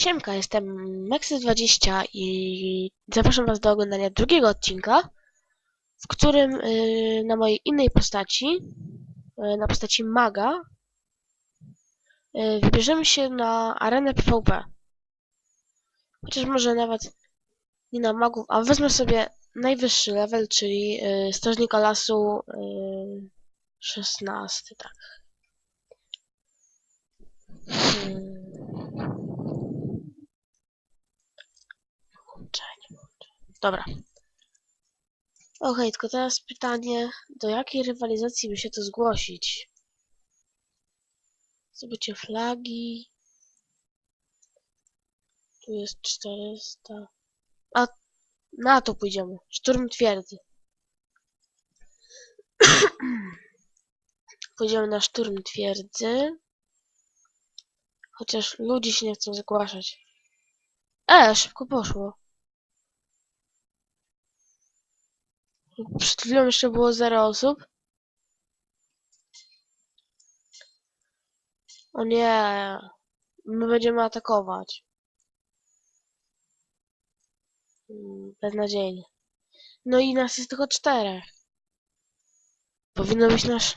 Siemka, jestem Maxy20 i zapraszam Was do oglądania drugiego odcinka, w którym y, na mojej innej postaci, y, na postaci maga, y, wybierzemy się na arenę PvP. Chociaż może nawet nie na magów, a wezmę sobie najwyższy level, czyli y, strażnika lasu y, 16, tak. Hmm. Dobra. Okej, tylko teraz pytanie, do jakiej rywalizacji by się to zgłosić? Zdobycie flagi. Tu jest 400. A na to pójdziemy. Szturm twierdzy. pójdziemy na szturm twierdzy. Chociaż ludzie się nie chcą zgłaszać. E, szybko poszło. Przed chwilą jeszcze było 0 osób. O nie. My będziemy atakować. Mm, Beznadziejnie. No i nas jest tylko czterech. Powinno być nasz...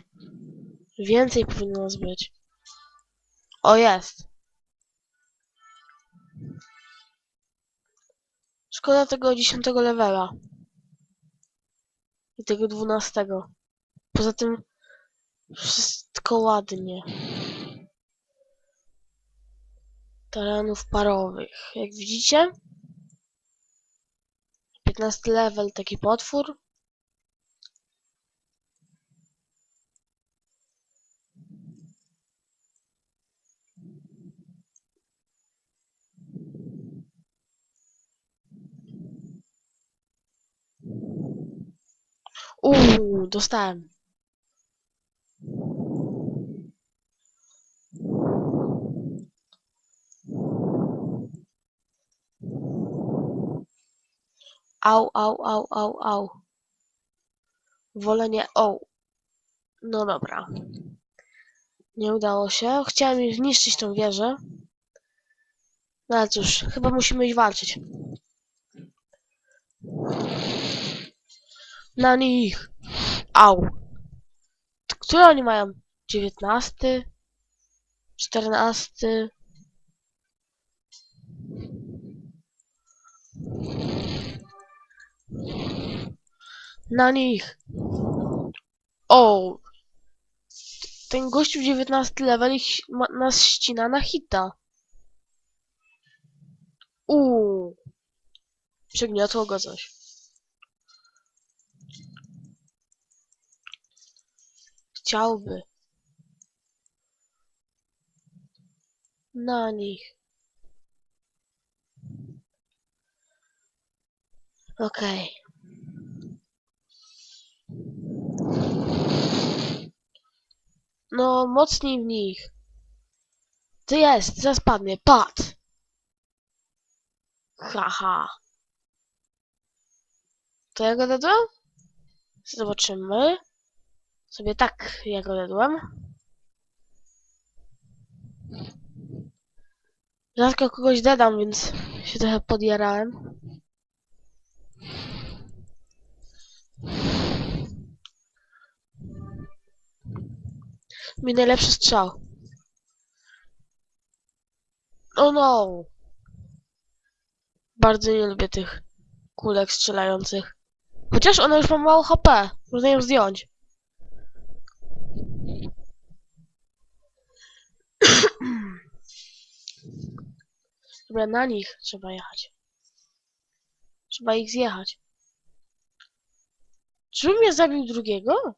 Więcej powinno nas być. O, jest. Szkoda tego 10 levela. I tego 12. Poza tym wszystko ładnie. Terenów parowych. Jak widzicie? 15 level taki potwór. Uuu, dostałem. Au, au, au, au, au. Wolę nie... No dobra. Nie udało się. Chciałem im zniszczyć tą wieżę. No ale cóż, chyba musimy iść walczyć. Na nich! Au! Które oni mają? 19? 14? Na nich! O! Ten gościu 19 level ich, ma, nas ścina na hita. Uuu. Przygniotło go coś. Chciałby. Na nich. Okej. No, mocniej w nich. Ty jest, zaraz padnie, pad. Haha. To ja go dodałem? Zobaczymy. Sobie tak, ja go dodałem. Rzadko kogoś dodam, więc się trochę podjarałem. Mi najlepszy strzał. Oh no! Bardzo nie lubię tych kulek strzelających. Chociaż ona już ma mało HP. Można ją zdjąć. Dobra, na nich trzeba jechać. Trzeba ich zjechać. Czyżbym ja zabił drugiego?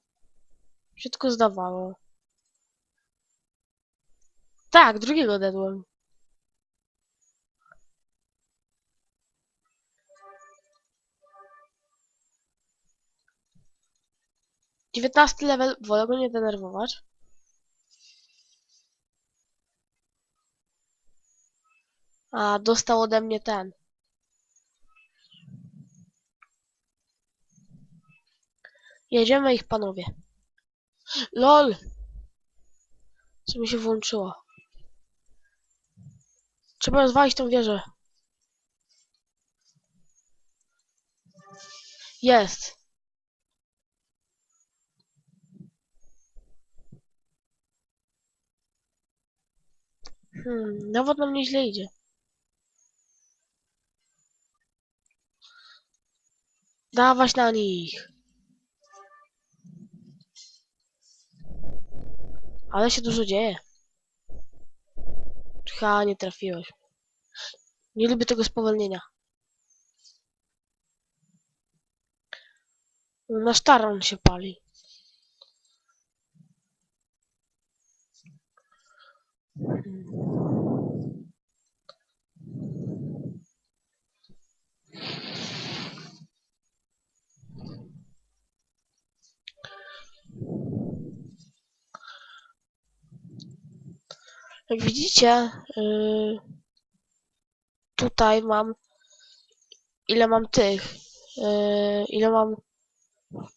Się tylko zdawało. Tak, drugiego dedłem. Dziewiętnasty level, wolę go nie denerwować. A, dostał ode mnie ten. Jedziemy ich, panowie. LOL! Co mi się włączyło? Trzeba rozwalić tą wieżę. Jest. Hmm, nawet nam nieźle idzie. Dawać na nich. Ale się dużo dzieje. Ha, nie trafiłeś. Nie lubię tego spowolnienia. Nasz taran się pali. Hmm. Jak widzicie, yy, tutaj mam ile mam tych, yy, ile mam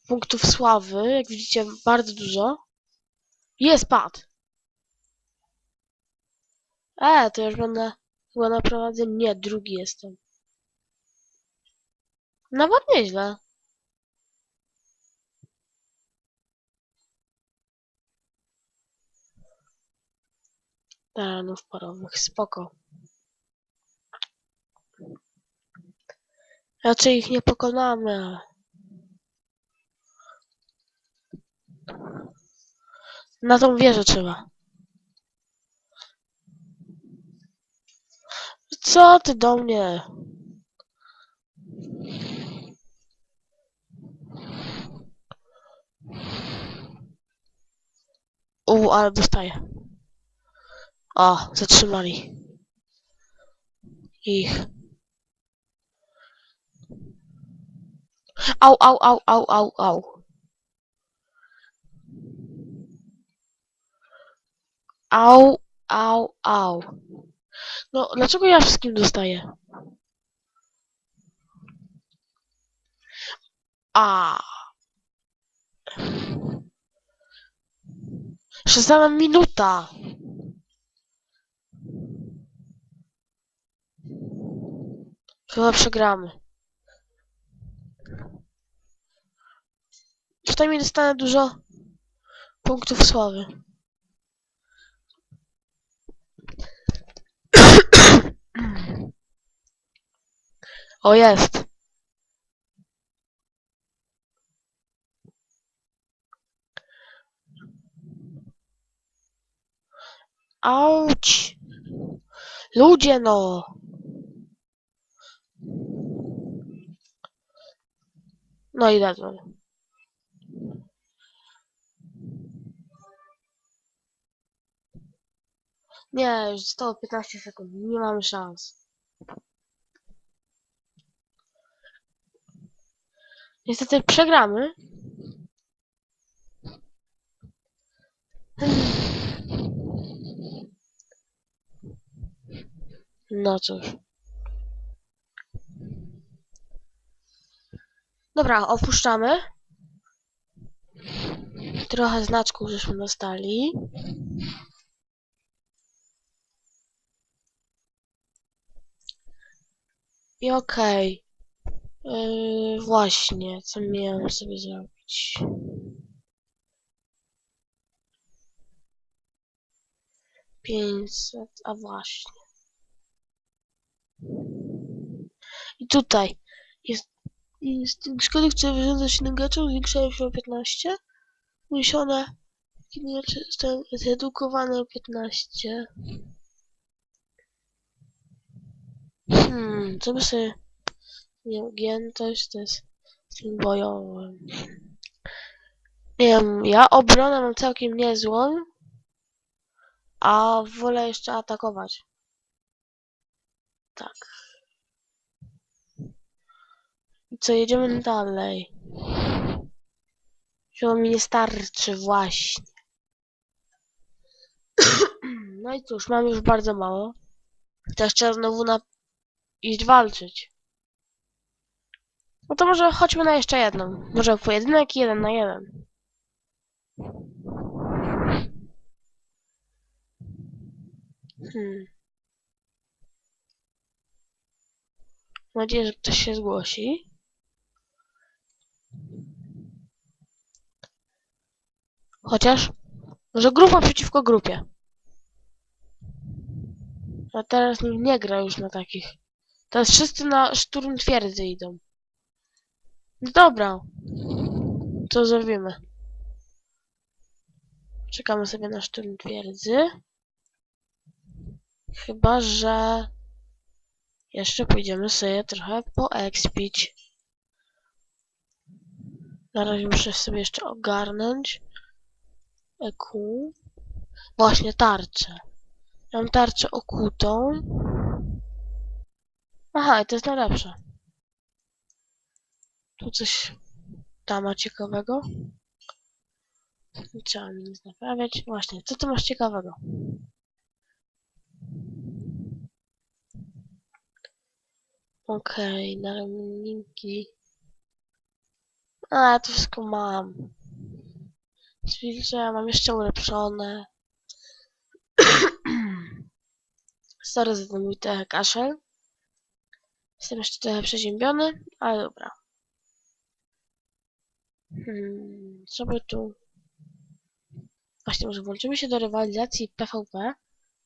punktów sławy, jak widzicie bardzo dużo. Jest pad. E, to już będę chyba na prowadzeniu. Nie, drugi jestem. Nawet nieźle. Terenów parowych, spoko. Raczej ich nie pokonamy. Na tą wieżę trzeba. Co ty do mnie? U, ale dostaję. O, zatrzymali. Ich. Au, au, au, au, au, au. Au, au, au. No, dlaczego ja wszystkim dostaję? A. Jeszcze sama minuta. Chyba przegramy. Przynajmniej dostanę dużo punktów sławy. O, jest. Auć. Ludzie, no. No i lecą. Nie, już zostało 15 sekund. Nie mamy szans. Niestety przegramy. No cóż. Dobra, opuszczamy. Trochę znaczków żeśmy dostali. I okej. Yy, właśnie, co miałem sobie zrobić? Pięćset, a właśnie. I tutaj jest, jest szkody, które wyrządza się graczom, zwiększają się o 15. Uniesione, kiedy zostają zredukowane o 15. Hmm, co by sobie... Nieugiętość to jest styl bojowy. Nie wiem, ja obronę mam całkiem niezłą, a wolę jeszcze atakować. Tak. Co, jedziemy dalej. Chyba mi nie starczy właśnie. No i cóż, mam już bardzo mało. Teraz trzeba znowu na... iść walczyć. No to może chodźmy na jeszcze jedną. Może pojedynek jeden na jeden. Hmm. Mam nadzieję, że ktoś się zgłosi. Chociaż, może grupa przeciwko grupie. A teraz nie gra już na takich. Teraz wszyscy na szturm twierdzy idą. No dobra. Co zrobimy? Czekamy sobie na szturm twierdzy. Chyba, że jeszcze pójdziemy sobie trochę poekspić. Na razie muszę sobie jeszcze ogarnąć. EQ. Właśnie tarczę. Mam tarczę okutą. Aha, i to jest najlepsze. Tu coś tam ma ciekawego. Nie trzeba mi nic naprawiać. Właśnie, co ty masz ciekawego? Okej, okay, naleśniki. A, to wszystko mam. Zwilże mam jeszcze ulepszone. Sorry za kaszel. Jestem jeszcze trochę przeziębiony, ale dobra. Hmm, co by tu... Właśnie, może włączymy się do rywalizacji PvP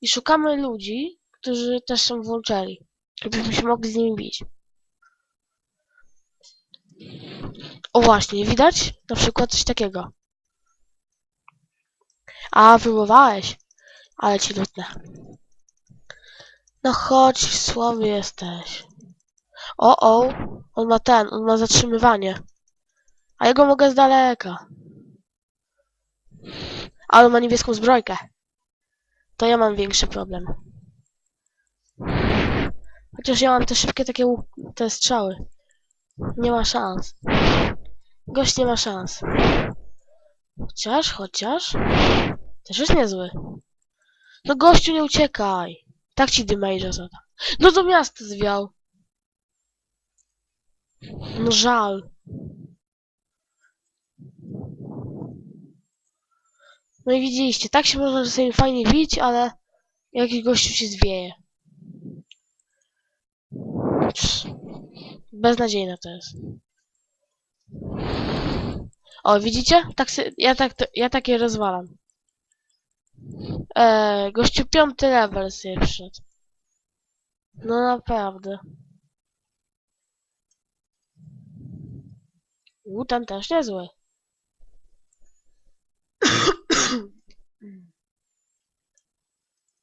i szukamy ludzi, którzy też są włączeni. Żebyśmy się mogli z nimi bić. O właśnie, widać? Na przykład coś takiego. A, próbowałeś. Ale ci lutne. No chodź, słaby jesteś. O, o, on ma ten, on ma zatrzymywanie. A ja go mogę z daleka. Ale ma niebieską zbrojkę. To ja mam większy problem. Chociaż ja mam te szybkie takie te strzały. Nie ma szans. Gość nie ma szans. Chociaż, chociaż... Też jest niezły. No gościu, nie uciekaj. Tak ci dymejże zada. No do miasta zwiał. No żal. No i widzieliście, tak się można sobie fajnie bić, ale jakiś gościu się zwieje. Psz, Beznadziejne to jest. O, widzicie? Tak se, ja, tak, to- ja takie rozwalam. Eee, gościu piąty level sobie wszedł. No naprawdę. U, ten też niezły.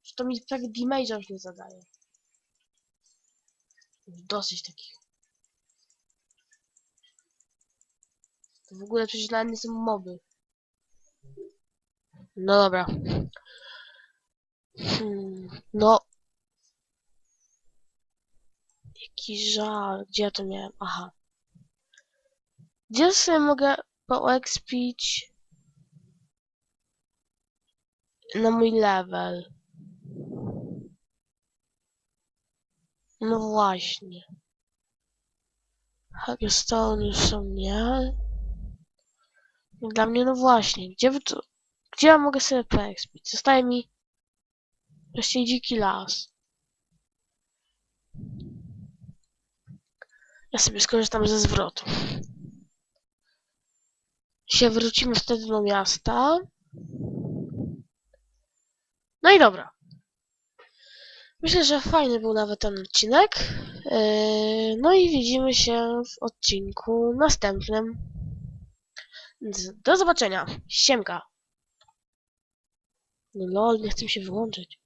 Że to mi prawie damage'a już nie zadaje. Dosyć takich. To w ogóle przecież dla mnie są moby. No dobra. Hmm, no. Jaki żal. Gdzie ja to miałem? Aha. Gdzie sobie mogę poekspić na mój level? No właśnie. Hagerstone już są nie. Dla mnie no właśnie. Gdzie wy tu... Gdzie ja mogę sobie poekspić? Zostaje mi wreszcie dziki las. Ja sobie skorzystam ze zwrotu. Się wrócimy wtedy do miasta. No i dobra. Myślę, że fajny był nawet ten odcinek. Yy, No i widzimy się w odcinku następnym. Do zobaczenia. Siemka. No lol, nie chcę się wyłączyć.